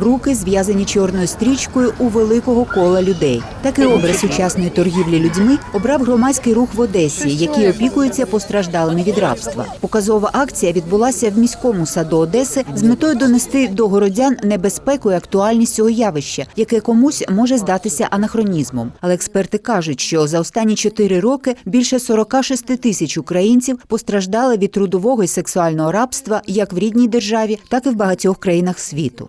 руки зв'язані чорною стрічкою у великого кола людей. Такий образ сучасної торгівлі людьми обрав громадський рух в Одесі, який опікується постраждалими від рабства. Показова акція відбулася в міському саду Одеси з метою донести до городян небезпеку і актуальність цього явища, яке комусь може здатися анахронізмом. Але експерти кажуть, що за останні чотири роки більше 46 тисяч українців постраждали від трудового і сексуального рабства як в рідній державі, так і в багатьох країнах світу.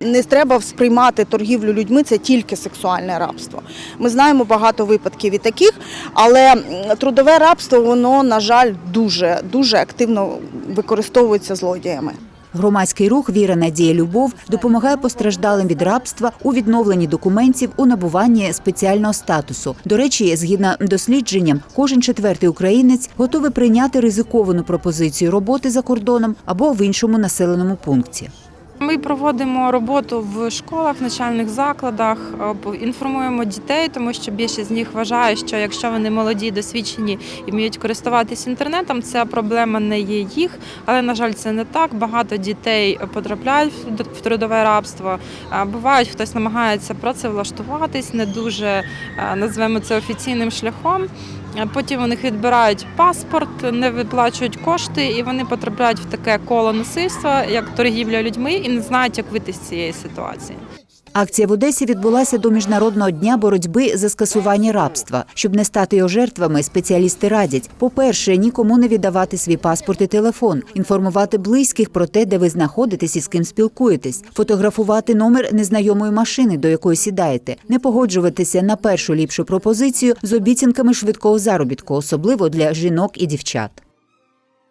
Не треба сприймати торгівлю людьми це тільки сексуальне рабство. Ми знаємо багато випадків і таких, але трудове рабство воно на жаль дуже дуже активно використовується злодіями. Громадський рух Віра, Надія, Любов допомагає постраждалим від рабства у відновленні документів у набуванні спеціального статусу. До речі, згідно дослідженням, кожен четвертий українець готовий прийняти ризиковану пропозицію роботи за кордоном або в іншому населеному пункті. Ми проводимо роботу в школах, навчальних закладах, е, інформуємо дітей, тому що більшість з них вважає, що якщо вони молоді, досвідчені і вміють користуватись інтернетом, ця проблема не є їх. Але на жаль, це не так. Багато дітей потрапляють в в трудове рабство. Е, Бувають, хтось намагається працевлаштуватись не дуже е, назвемо це офіційним шляхом. Потім у них відбирають паспорт, не виплачують кошти, і вони потрапляють в таке коло насильства, як торгівля людьми, і не знають, як вийти з цієї ситуації. Акція в Одесі відбулася до міжнародного дня боротьби за скасування рабства. Щоб не стати його жертвами, спеціалісти радять: по-перше, нікому не віддавати свій паспорт і телефон, інформувати близьких про те, де ви знаходитесь і з ким спілкуєтесь, фотографувати номер незнайомої машини, до якої сідаєте, не погоджуватися на першу ліпшу пропозицію з обіцянками швидкого заробітку, особливо для жінок і дівчат.